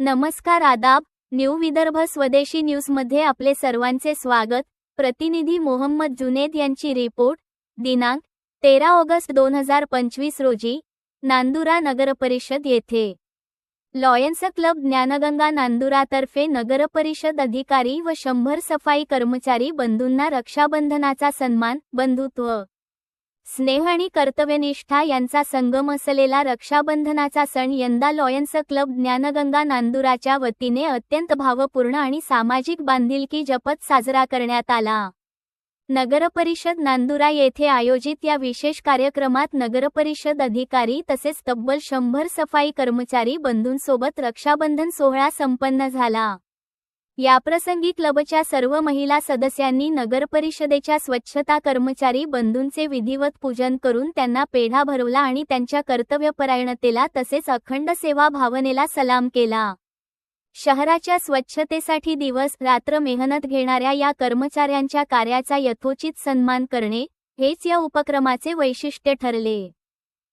नमस्कार आदाब न्यू विदर्भ स्वदेशी न्यूजमध्ये आपले सर्वांचे स्वागत. प्रतिनिधी मोहम्मद जुनेद यांची रिपोर्ट दिनांक तेरा ऑगस्ट दोन हजार पंचवीस रोजी नांदुरा नगरपरिषद येथे. लॉयन्स क्लब ज्ञानगंगा नांदुरातर्फे नगरपरिषद अधिकारी व शंभर सफाई कर्मचारी बंधूंना रक्षाबंधनाचा सन्मान बंधुत्व. स्नेह आणि कर्तव्यनिष्ठा यांचा संगम असलेला रक्षाबंधनाचा सण यंदा लॉयन्स क्लब ज्ञानगंगा नांदुराच्या वतीने अत्यंत भावपूर्ण आणि सामाजिक बांधिलकी जपत साजरा करण्यात आला. नगरपरिषद नांदुरा येथे आयोजित या विशेष कार्यक्रमात नगरपरिषद अधिकारी तसेच तब्बल शंभर सफाई कर्मचारी बंधूंसोबत रक्षाबंधन सोहळा संपन्न झाला. याप्रसंगी क्लबच्या सर्व महिला सदस्यांनी नगरपरिषदेच्या स्वच्छता कर्मचारी बंधूंचे विधिवत पूजन करून त्यांना पेढा भरवला आणि त्यांच्या कर्तव्यपरायणतेला तसेच अखंड सेवा भावनेला सलाम केला. शहराच्या स्वच्छतेसाठी दिवस रात्र मेहनत घेणाऱ्या या कर्मचाऱ्यांच्या कार्याचा यथोचित सन्मान करणे हेच या उपक्रमाचे वैशिष्ट्य ठरले.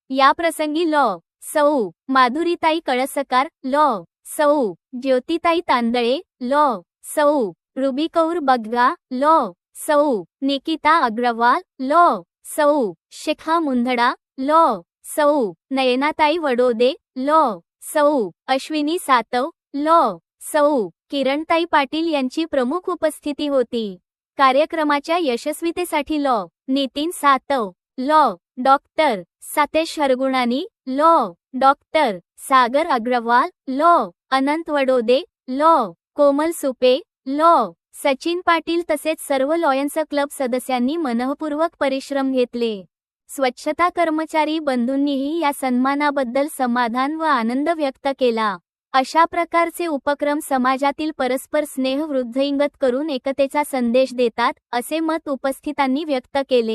या प्रसंगी लॉ. सौ. माधुरीताई कळसकार लॉ. सौ. ज्योतिताई तांदळे लॉ. सौ. रुबिकौर बगगा लॉ. सौ. निकिता अग्रवाल लॉ. सौ. शिखा मुंधडा लॉ. सौ. नयनाताई वडोदे लॉ. सौ. अश्विनी सातव लॉ सौ किरणताई पाटील यांची प्रमुख उपस्थिती होती. कार्यक्रमाच्या यशस्वीतेसाठी लॉ नितीन सातव लॉ डॉक्टर सतेश हरगुणानी लॉ डॉक्टर सागर अग्रवाल लॉ अनंत वडोदे लॉ कोमल सुपे लॉ सचिन पाटील तसेच सर्व लॉयन्स क्लब सदस्यांनी मनःपूर्वक परिश्रम घेतले. स्वच्छता कर्मचारी बंधूंनीही या सन्मानाबद्दल समाधान व आनंद व्यक्त केला. अशा प्रकारचे उपक्रम समाजातील परस्पर स्नेह वृद्धिंगत करून एकतेचा संदेश देतात असे मत उपस्थितांनी व्यक्त केले.